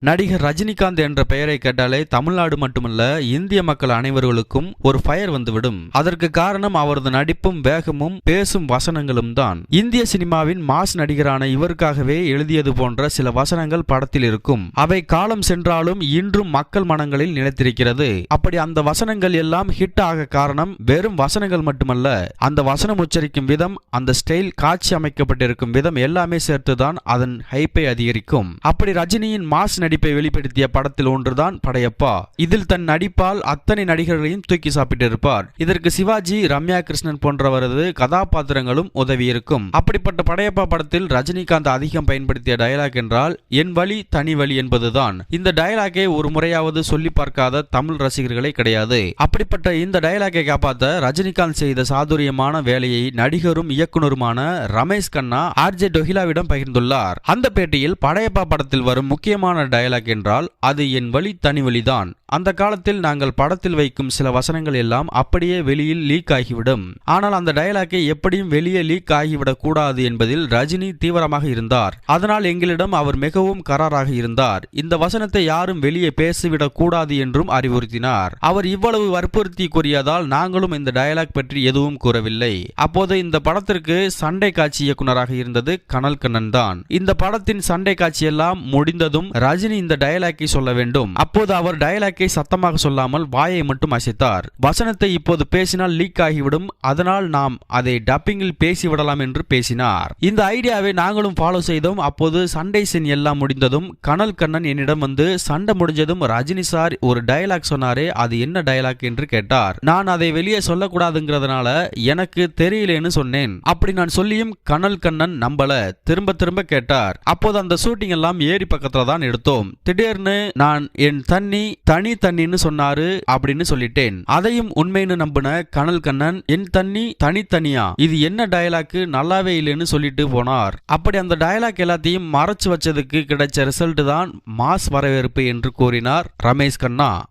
நடிகர் ரஜினிகாந்த் என்ற பெயரை கேட்டாலே தமிழ்நாடு மட்டுமல்ல இந்திய மக்கள் அனைவர்களுக்கும் ஒரு ஃபயர் வந்துவிடும். அதற்கு காரணம் அவரது நடிப்பும் வேகமும் பேசும் வசனங்களும் தான். இந்திய சினிமாவின் மாஸ் நடிகரான இவருக்காகவே எழுதியது போன்ற சில வசனங்கள் படத்தில் இருக்கும். அவை காலம் சென்றாலும் இன்றும் மக்கள் மனங்களில் நிலைத்திருக்கிறது. அப்படி அந்த வசனங்கள் எல்லாம் ஹிட் ஆக காரணம் வெறும் வசனங்கள் மட்டுமல்ல அந்த வசனம் உச்சரிக்கும் விதம் அந்த ஸ்டைல் காட்சி அமைக்கப்பட்டிருக்கும் விதம் எல்லாமே சேர்த்துதான் அதன் ஹைப்பை அதிகரிக்கும். அப்படி ரஜினியின் மாஸ் நடிப்பை வெளிப்படுத்திய படத்தில் ஒன்றுதான் படையப்பா. இதில் தன் நடிப்பால் அத்தனை நடிகர்களையும் தூக்கி சாப்பிட்டிருப்பார். இதற்கு சிவாஜி ரம்யா கிருஷ்ணன் போன்றவரது கதாபாத்திரங்களும் உதவியிருக்கும். அப்படிப்பட்ட படையப்பா படத்தில் ரஜினிகாந்த் அதிகம் பயன்படுத்திய டயலாக் என்றால் என் வழி தனி வழி என்பதுதான். இந்த டயலாக்கை ஒரு முறையாவது சொல்லி பார்க்காத தமிழ் ரசிகர்களே கிடையாது. அப்படிப்பட்ட இந்த டயலாக்கை காப்பாற்ற ரஜினிகாந்த் செய்த சாதுரியமான வேலையை நடிகரும் இயக்குனருமான ரமேஷ் கண்ணா ஆர்ஜே டொஹிலாவிடம் பகிர்ந்துள்ளார். அந்த பேட்டியில் படையப்பா படத்தில் வரும் முக்கியமான டயலாக் என்றால் அது என் வழி தனி வழிதான். அந்த காலத்தில் நாங்கள் படத்தில் வைக்கும் சில வசனங்கள் எல்லாம் அப்படியே வெளியில் லீக் ஆகிவிடும். ஆனால் அந்த டயலாக்கை எப்படியும் வெளியே லீக் ஆகிவிடக் கூடாது என்பதில் ரஜினி தீவிரமாக இருந்தார். அதனால் எங்களிடம் அவர் மிகவும் கராராக இருந்தார். இந்த வசனத்தை யாரும் வெளியே பேசிவிடக் கூடாது என்றும் அறிவுறுத்தினார். அவர் இவ்வளவு வற்புறுத்தி கூறியதால் நாங்களும் இந்த டயலாக் பற்றி எதுவும் கூறவில்லை. அப்போது இந்த படத்திற்கு சண்டை காட்சி இயக்குனராக இருந்தது கனல் கண்ணன் தான். இந்த படத்தின் சண்டை காட்சி எல்லாம் முடிந்ததும் ரஜினி இந்த டயலாக்கை சொல்ல வேண்டும். அப்போது அவர் டயலாக் டயலாக்கை சத்தமாக சொல்லாமல் வாயை மட்டும் அசைத்தார். வசனத்தை இப்போது பேசினால் லீக் ஆகிவிடும். அதனால் நாம் அதை டப்பிங்கில் பேசிவிடலாம் என்று பேசினார். இந்த ஐடியாவை நாங்களும் ஃபாலோ செய்தோம். அப்போது சண்டை சீன் எல்லாம் முடிந்ததும் கனல் கண்ணன் என்னிடம் வந்து சண்டை முடிஞ்சதும் ரஜினி சார் ஒரு டயலாக் சொன்னாரே அது என்ன டயலாக் என்று கேட்டார். நான் அதை வெளியே சொல்லக்கூடாதுங்கிறதுனால எனக்கு தெரியலேன்னு சொன்னேன். அப்படி நான் சொல்லியும் கனல் கண்ணன் நம்பல. திரும்ப திரும்ப கேட்டார். அப்போது அந்த ஷூட்டிங் எல்லாம் ஏரி பக்கத்துல தான் எடுத்தோம். திடீர்னு நான் என் தண்ணி தனி தண்ணின்னு சொன்னாரு அப்படின்னு சொல்லிட்டேன். அதையும் உண்மைன்னு நம்பின கனல் கண்ணன் என் தண்ணி தனித்தனியா? இது என்ன டயலாக்கு நல்லாவே இல்லைன்னு சொல்லிட்டு போனார். அப்படி அந்த டயலாக் எல்லாத்தையும் மறைச்சு வச்சதுக்கு கிடைச்ச ரிசல்ட் தான் மாஸ் வரவேற்பு என்று கூறினார் ரமேஷ் கண்ணா.